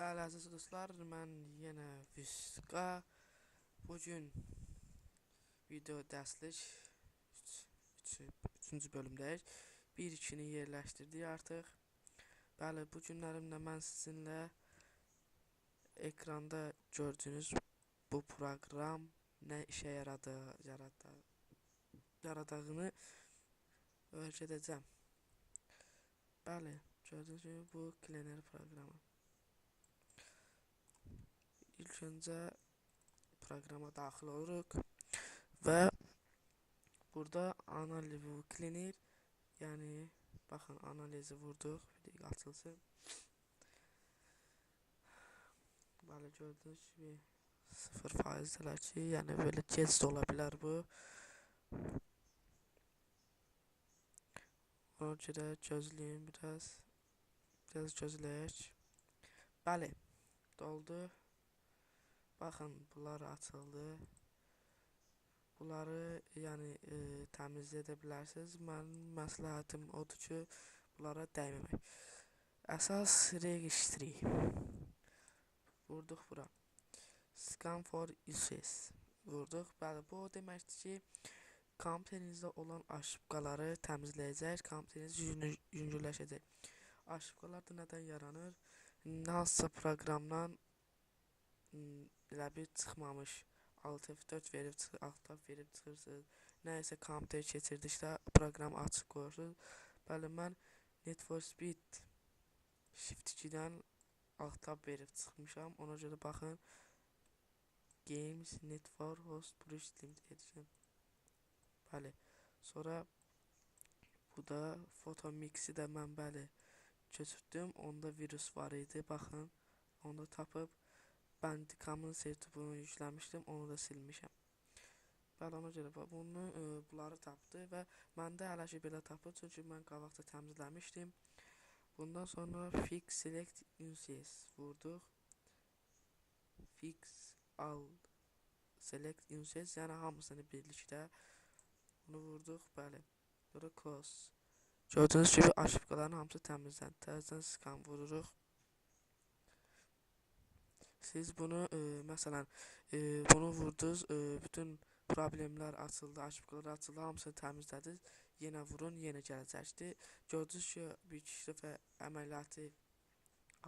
Bəli, əziz dostlar, mən yenə Vüsqa. Bu gün video dərslik 3-cü bölümdəyik. 1-2-ni yerləşdirdik artıq. Bəli, bu günlərimdə mən sizinlə ekranda gördüyünüz bu proqram nə işə yaradı, yaradı, yaradığını öyrədəcəm. Bəli, gördüyünüz kimi bu Cleaner proqramı. İlk önce programa daxil oluruq və burada analiz cleaner yəni baxın analizi vurduq bir dəqiqə açılsın Bəli gördüyünüz kimi 0% dələr ki, yəni belə gec də ola bilər bu. Ona görə gözləyin biraz. Biraz gözləyək. Bəli, doldu. Baxın, bunlar açıldı. Bunları yəni e, təmizləyə də bilərsiniz. Mənim məsləhətim odur ki, bunlara dəyməmək. Əsas registri. Vurduq bura. Scan for issues. Vurduq. Bəli, bu deməkdir ki, kompüterinizdə olan aşıbqaları təmizləyəcək, kompüteriniz yüngülləşəcək. Aşıbqalar da nədən yaranır? Hansısa proqramdan elə bir çıxmamış. Alt F4 verib çıxır, alt tab verib çıxırsınız. Nə isə kompüter keçirdikdə proqram açıq qoyursunuz. Bəli, mən Need for Speed Shift 2-dən alt tab verib çıxmışam. Ona görə baxın. Games Need for Host Bruce Limited Edition. Bəli. Sonra bu da foto mixi də mən bəli köçürdüm. Onda virus var idi. Baxın. Onu tapıb Bandicam'ın sertipunu yükləmişdim, onu da silmişəm. Bəli, ona görə bunu e, bunları tapdı və məndə hələ ki belə tapır, çünki mən qabaqda təmizləmişdim. Bundan sonra fix select uses vurduq. Fix all select uses, yəni hamısını birlikdə bunu vurduq, bəli. Sonra close. Gördüyünüz kimi aşıbqaların hamısı təmizləndi. Təzədən scan vururuq. Siz bunu e, məsələn e, bunu vurdunuz, e, bütün problemlər açıldı, aşıbqalar açıldı, hamısını təmizlədiniz. Yenə vurun, yenə gələcəkdir. Gördünüz ki, bir iki dəfə əməliyyatı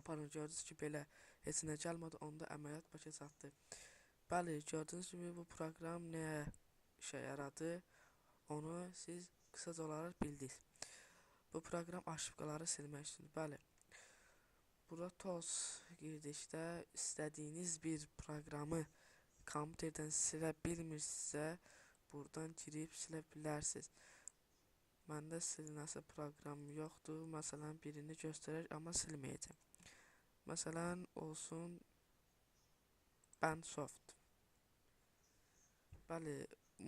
aparın, gördünüz ki, belə heç nə gəlmədi, onda əməliyyat başa çatdı. Bəli, gördüyünüz kimi bu proqram nəyə işə yaradı, onu siz qısaca olaraq bildiniz. Bu proqram aşıbqaları silmək üçündür. Bəli. Bura toz girdikdə istədiyiniz bir proqramı kompüterdən silə bilmirsinizsə, buradan girib silə bilərsiniz. Məndə silinəsi proqram yoxdur. Məsələn, birini göstərər, amma silməyəcəm. Məsələn, olsun Bandsoft. Bəli,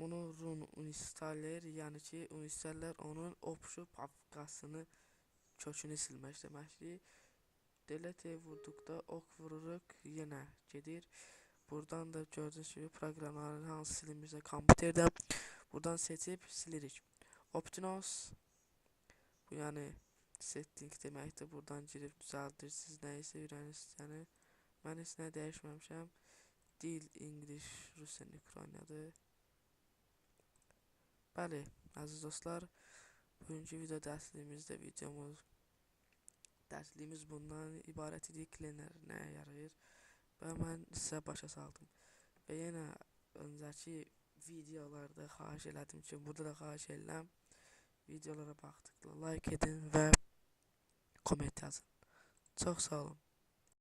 bunu run installer, yəni ki, installer onun opşu papkasını kökünü silmək deməkdir. Delete vurduqda ok vururuq, yenə gedir. Buradan da gördüyünüz kimi proqramların hansı silinmirsə kompüterdə buradan seçib silirik. Optinos bu yəni setting deməkdir. Buradan girib düzəldirsiniz nə isə öyrənirsiniz. Yəni mən heç nə dəyişməmişəm. Dil English Rusiya Ukraynadır. Bəli, əziz dostlar, bugünkü video dərsliyimizdə videomuz Dərsliyimiz bundan ibarət idi. Cleaner nəyə yarayır? Və mən sizə başa saldım. Və yenə öncəki videolarda xahiş elədim ki, burada da xahiş edirəm. Videolara baxdıqda like edin və komment yazın. Çox sağ olun.